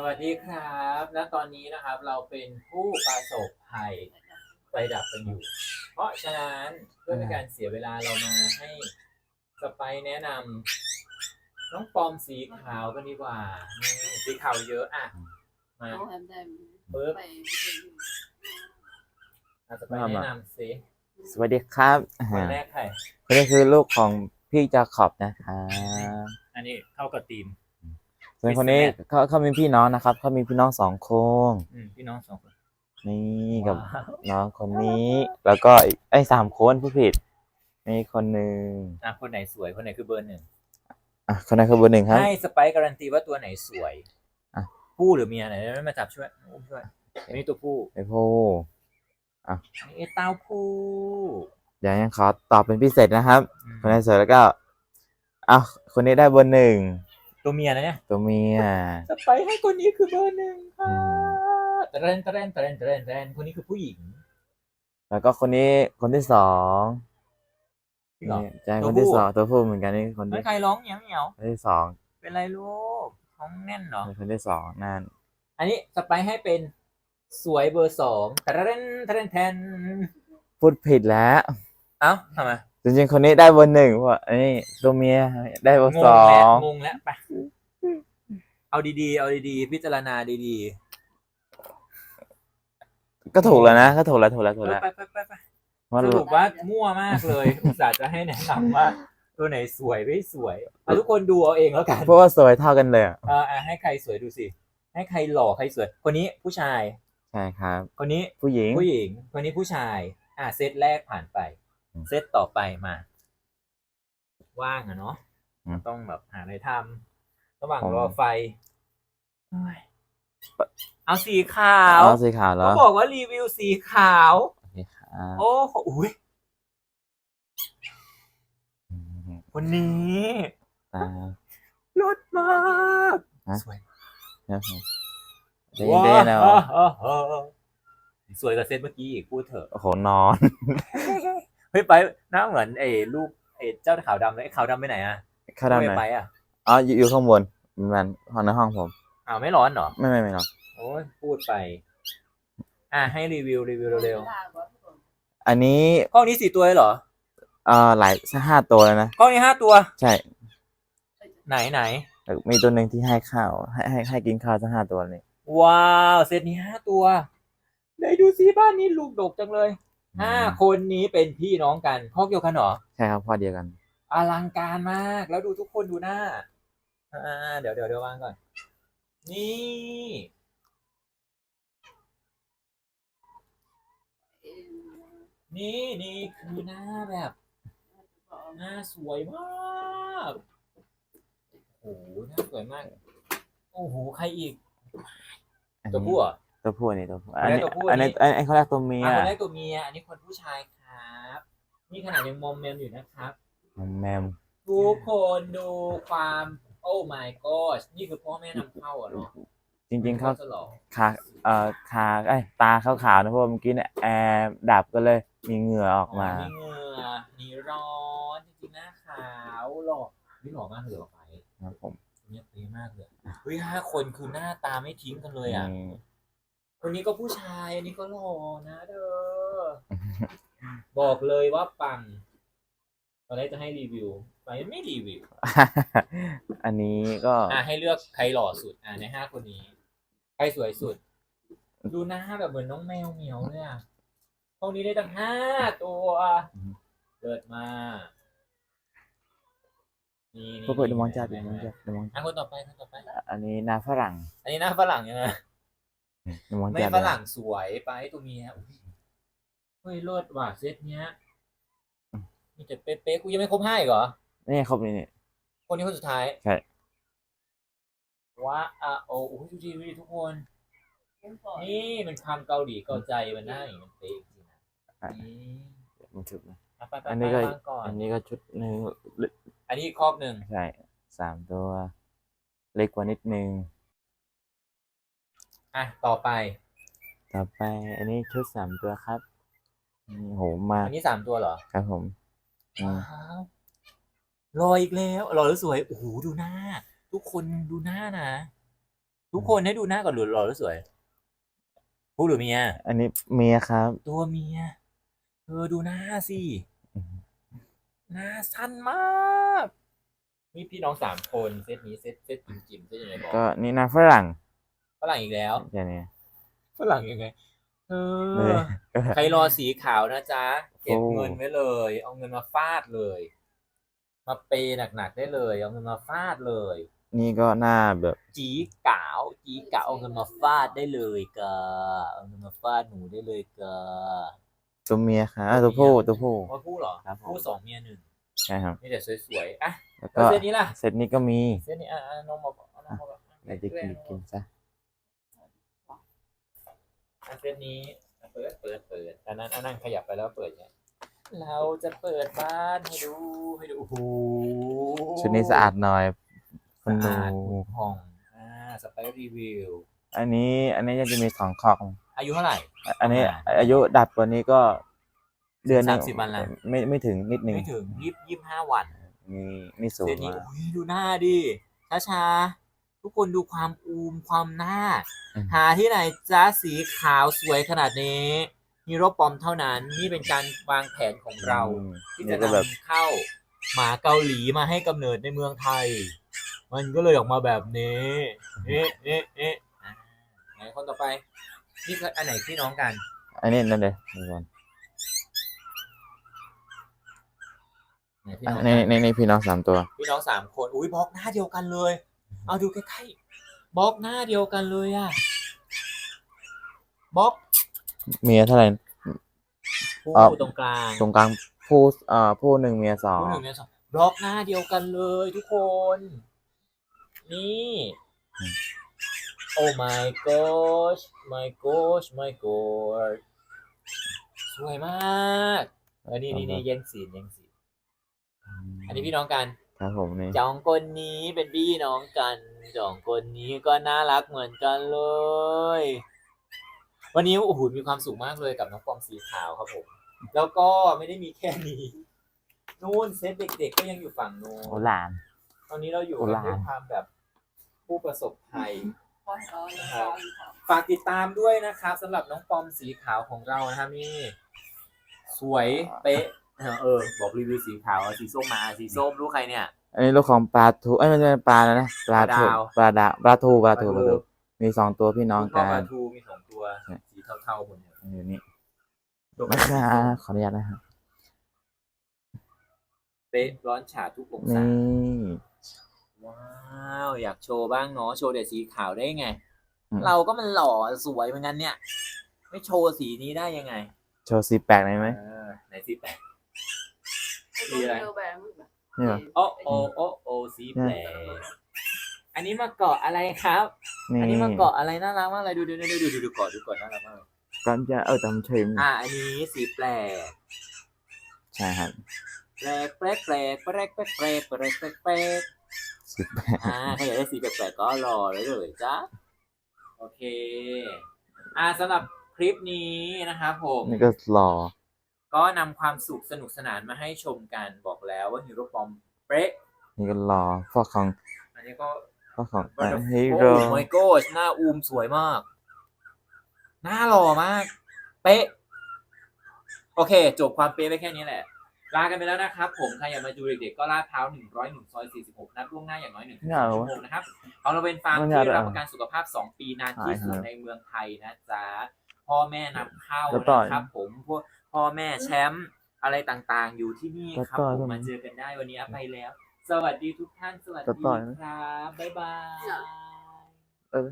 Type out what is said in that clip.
สวัสดีครับและตอนนี้นะครับเราเป็นผู้ประสบภัยไฟดับกันอยู่ เพราะฉะนั้นเพื่อเป็นการเสียเวลาเรามาให้สไปซ์แนะนำน้องปอมสีขาวกันดีกว่านี่สีขาวเยอะอะ มาเอาแฮมได้ไหมปึ๊บไปอะสไปซ์แนะนำสิสวัสดีครับคนอ่าแรกใครคนนี้คือลูกของพี่จาขอบนะครับอันนี้เข้ากับทีม ส่วนคนนี้เขาเขามีพี่น้องนะครับเขามีพี่น้องสองคน อืมพี่น้องสองคนนี่กับว้าวน้องคนนี้ แล้วก็อีกไอ้ยสามคนผู้ผิดนี่คนหนึ่งอะคนไหนสวยคนไหนคือเบอร์หนึ่งอะคนนั้นคือเบอร์หนึ่งครับให้สไปซ์การันตีว่าตัวไหนสวยอะผู้หรือเมียไหนไม่มาจับช่วยอุ้มช่วยอันนี้ตัวผู้ไอ้ผู้อันนี้เต้าผู้เดี๋ยวยังขอตอบเป็นพิเศษนะครับอืมคนนี้สวยแล้วก็อ้าวคนนี้ได้เบอร์หนึ่ง ตัวเมียนะเนี่ย ตัวเมียสไปซ์ให้คนนี้คือเบอร์หนึ่งค่ะอืตะเรนตะเรนตะเรนตะเรนตะเรนคนนี้คือผู้หญิง แล้วก็คนนี้คนที่สองจริงเหรอ นี่ใช่ตัควนที่ผู้สองตัวผู้เหมือนกันนี่คนไม่ที่ใครร้องเหนียวเหนียวคนที่สองเป็นไรลูกท้องแน่นเหรอคนที่สองนั่นอันนี้สไปซ์ให้เป็นสวยเบอร์สองตะเรนตะเรนแทนพูดผิดแล้วเอ้าทำไม จริงๆคนนี้ได้เบอร์หนึ่งเพราะว่าอันนี้ตัวเมียได้เบอร์งสงอแล้วงงงแล้วไปเอาดีๆ เอาดีๆ พิจารณาดีก็ถูกแล้วนะก็ถูกแล้วถูกแล้วๆถูกแล้วไปไปไปไปเพราะสรุปว่ามั่วมากเลย อุตส่าห์จะให้แนะนำว่า ตัวไหนสวยไม่สวยเอาทุกคนดูเอาเองแล้วกันเพราะว่าสวยเท่ากันเลยอะเอออะให้ใครสวยดูสิ ให้ใครหล่อใครสวย คนนี้ผู้ชาย ใช่ครับ คนนี้ผู้หญิงผู้หญิง คนนี้ผู้ชาย อะเซตแรกผ่านไปอืม เซตต่อไปมา ว่างอะเนาะอืม ต้องแบบหาอะไรทำระหว่างผมรอไฟเฮ้ยเอาสีขาวอ๋อสีขาวเหรเขาอบอกว่ารีวิวสีขาวโอเคครับโอ้โหอุ้ยคนนี้ตาลดมากฮะ สวย ครับผมเด้เด้นะว้าวสวยกว่าเซตเมื่อกี้อีกพูดเถอะโอ้โหนอน เฮ้ยไปหน้าเหมือนไอ้ลูกไอ้เจ้าขาวดำเลยไอ้ขาวดำไปไหนอะเข้าด้านไม่ไหนไปอะอ๋ออยู่อยู่ข้างบนมันห้องในห้องผม อ้าวไม่ร้อนเหรอไม่ไม่ไม่หรอกโอ้ยพูดไป อะให้รีวิวรีวิวเร็วอันนี้ๆห้องนี้สี่ตัวเลยเหรอเอ่อหลายห้าตัวแล้วนะห้องนี้ห้าตัว ใช่ไหนไหนแต่มีตัวหนึ่งที่ให้ข้าวให้ให้ให้กินข้าวทั้งห้าตัวเลยว้าวเซตนี้ห้าตัวไหนดูซิบ้านนี้ลูกดกจังเลย ห้าคนนี้เป็นพี่น้องกันครอบเดียวกันเหรอ ใช่ครับพ่อเดียวกัน อลังการมาก แล้วดูทุกคนดูหน้า อ่า เดี๋ยวเดี๋ยวเดี๋ยววางก่อน นี่ นี่นี่คือหน้าแบบหน้าสวยมากโอ้โหหน้าสวยมาก โอ้โห ใครอีกอันตัวนี้ผู้เหรอะ ตัวผู้อันนี้ตัวผู้อัอันนนี้นี้ตัวผู้อันนี้อันนี้อันนี้เขาเรียกตัวเมียอะคนแรกตัวเมีย อันนี้คนผู้ชายครับ นี่ขนาดยังมอมแมมอยู่นะครับแมมทุกคนดูความโอ้ my god นี่คือพ่อแม่นำเข้าอะเนาะจริงๆเขาจะหลอกขาเอ่อขาไอ้ยตาขาวๆนะเพราะว่าเมื่อกี้เนี่ยแอร์ดับก็เลยมีเหงื่อออกมามีเหงื่อมีร้อนจริงๆหน้าขาวหล่อนี่หล่อมากเลยเหรอไปครับผมเนี่ยเป๊ะมากเลยเฮ้ยห้าคนคือหน้าตาไม่ทิ้งกันเลยอะนี่ คนนี้ก็ผู้ชายอันนี้ก็หล่อนะเด้อบอกเลยว่าปังตอนแรกจะให้รีวิวไปไม่รีวิว อันนี้ก็อะให้เลือกใครหล่อสุด อะในห้าคนนี้ ใครสวยสุด ดูหน้าแบบเหมือนน้องแมวเหมียวเลยอะห้องนี้ได้ตั้งห้าตัวเลิศมากนี่พวกเพื่อนมองจัดเดี๋ยวมองจัดเดี๋ยวมองจัดอะคนต่อไปคนต่อไป อันนี้นาฝรั่ง อันนี้หน้าฝรั่งยังไงเดี๋ยวมอง ไม่จัดฝรั่งสวยไปตัวเมียอุ๊ยเฮ้ยเลิศว่ะเซตเนี้ยมีแต่เป๊ะๆกูยังไม่ครบห้าอีกเหรอนี่ครบนี่นี่คนนี้คนสุดท้ายใช่ว้าอะโอ้โหดูดีดูดีทุกคนนี่มันความเกาหลีเกาใจมันได้มันเป๊ะจริงๆนะอะนี่มันชุดนะอะไปไปอันไปนี้ก็วางก่อนอันนี้ก็ชุดหนึ่งอันนี้อีกครอบหนึ่งใช่สามตัว เล็กกว่านิดนึง อะต่อไป ต่อไป อันนี้ชุดสามตัวครับนี่โหมากอันนี้สามตัวเหรอครับผมอืมว้าวรออีกแล้วรอแล้วสวยโอ้โหดูหน้า ทุกคนดูหน้านะทุกคนให้ดูหน้าก่อนหรือหล่อหรือสวยผู้หรือเมียอันนี้เมียครับตัวเมียเธอดูหน้าสิอืมหน้าสั้นมากมีพี่น้องสามคนเซตนี้เซตเซตจิ๋มจิ๋มเซตยังไงบอกก็นี่นะฝรั่ง ฝรั่งอีกแล้วอย่างนี้ฝรั่งยังไงเอเอออใครรอสีขาวนะจ๊ะ เก็บโอ้เงินไว้เลย เอาเงินมาฟาดเลย มาเปย์หนักๆได้เลย เอาเงินมาฟาดเลย นี่ก็หน้าแบบ จีเก๋าจีเก๋าเอาเงินมาฟาดได้เลยกะเอาเงินมาฟาดหนูได้เลยกะตัวเมียครับอะตัวผู้ตัวผู้ว่าผู้เหรอครับผมผู้สองเมียหนึ่งใช่ครับนี่แต่สวยๆอะแล้วแล้วก็เส้นนี้ล่ะเซตนี้ก็มีเส้นนี้อะอะน้องมาบอกเอาน้องมาบอกอะไรจะกินกินซะ อะเส้นนี้อะเปิดเปิดเปิดอันนั้นอันนั้นขยับไปแล้วเปิดเนี่ยเราจะเปิดบ้านให้ดูให้ดูโอ้โหชุดนี้สะอาดหน่อยคุสะณดูอาดผุดผ่องอ่าสไปร์รีวิวอันนี้อันนี้ยังจะมีสองขอกอายุเท่าไหร่ อันนี้อ่าอายุดับกว่านี้ก็ เดือนหนึงสามสิบวันละไม่ไม่ถึงนิดนึงไม่ถึงยี่ยี่ห้าวันนี่นี่สูงเส้นนี้มากโอ้ยดูหน้าดิช้าช้าๆ ทุกคนดูความอูมความหน้า อืม หาที่ไหนจ้าสีขาวสวยขนาดนี้ฮีโร่ปอมเท่านั้นนี่เป็นการวางแผนของเรา อืมที่เนี่จะยก็แบบ นำเข้าหมาเกาหลีมาให้กำเนิดในเมืองไทย มันก็เลยออกมาแบบนี้ เอ๊ะเอ๊ะเอ๊ะอ่าไหนคนต่อไป นี่คืออันไหนพี่น้องกัน อันนี้นั่นเลยนี่ก่อนไหนพี่อะน้องในกันในในพี่น้องสามตัว พี่น้องสามคน อุ้ยบล็อกหน้าเดียวกันเลย เอาดูใกล้ๆบล็อกหน้าเดียวกันเลยอะบล็อกเมียเท่าไหร่ ผู้เอา ตรงกลางตรงกลางผู้เอ่อผู้หนึ่งเมียสองผู้หนึ่งเนี่ยสองบล็อกหน้าเดียวกันเลยทุกคน นี่โอ้ my gosh my gosh my god สวยมากเออนี่นี่นี่แย่งซีนแย่งซีนอันนี้พี่น้องกัน ครับผมนี่สองคนนี้เป็นพี่น้องกันสองคนนี้ก็น่ารักเหมือนกันเลย วันนี้โอ้โหมีความสุขมากเลยกับน้องปอมสีขาวครับผม แล้วก็ไม่ได้มีแค่นี้นู่นเซตเด็กๆก็ยังอยู่ฝั่งนู้นโอหลาน ตอนนี้เราอยู่โอ้กันหลานด้วยความแบบผู้ประสบภัย พอเออพออยู่พอฝากติดตามด้วยนะครับสำหรับน้องปอมสีขาวของเรานะครับนี่ สวยเป๊ะ เออเออ บอกรีวิวสีขาวเอาสีส้มมาสีส้มรู้ใครเนี่ย อันนี้ลูกของปลาทูเอ้ยไม่ใช่ปลาแล้วนะปลาทูปลาดาวปลาดาวปลาทูปลาทูปปลาลาทูทูมีสองตัวพี่น้องคุณพ่อกัปลานทูมีสองตัวใช่สีเทาๆหมดเนี่ยอยู่นี่ตัวนะคะขออนุญาตนะครับเป๊ะร้อนฉาทุกองศานี่ว้าวอยากโชว์บ้างเนาะโชว์แต่สีขาวได้ไงอืมเราก็มันหล่อสวยเหมือนกันเนี่ย ไม่โชว์สีนี้ได้ยังไง โชว์สีแปลกหน่อยไหมเออไหนสีแปลก ไอ้ตัวเร็วแบบมึงแบบนี่เหรอโอ้โอโอ้โอสีแปลกอันนี้มาเกาะอะไรครับ นี่อันนี้มาเกาะอะไรน่ารักมากเลยดูดูดูดูดูดูเกาะดูเกาะน่ารักมากเลยก่อนจะเออจำชื่ออ่า อันนี้สีแปลกใช่ครับแปลกแปลกแปลกแปลกแปลกแปลกแปลกแปลกแปลกสีแปลกอ่าถ้าอยากได้สีแปลกๆก็รอเลยเลยจ้าโอเค อ่าสำหรับคลิปนี้นะครับผม นี่ก็หล่อ ก็นำความสุขสนุกสนานมาให้ชมกันบอกแล้วว่าฮีโร่ปอมเป๊ะนี่ก็หล่อพวกของอันนี้ก็พวกของโอ้ฮีโหโร่ไมโก้หน้าอูมสวยมาก หน้าหล่อมาก เป๊ะ โอเค จบความเป๊ะไปแค่นี้แหละ ลากันไปแล้วนะครับ ผมใครอยากมาดูเด็กๆก็ลาดพร้าว101ซอย46นัดล่วงหน้าอย่างน้อยหนึ่งถึงสองชั่วโมงนะครับของเราเป็นฟาร์มที่รับประกันสุขภาพ2ปีนานที่สุดในเมืองไทยนะจ๊ะพ่อแม่นำเข้านะครับผมพวก พ่อแม่แชมป์อะไรต่างๆ อยู่ที่นี่ครับผมมาเจอกันได้วันนี้อัพไปแล้ว สวัสดีทุกท่านสวัสดีครับบ๊ายบายเออ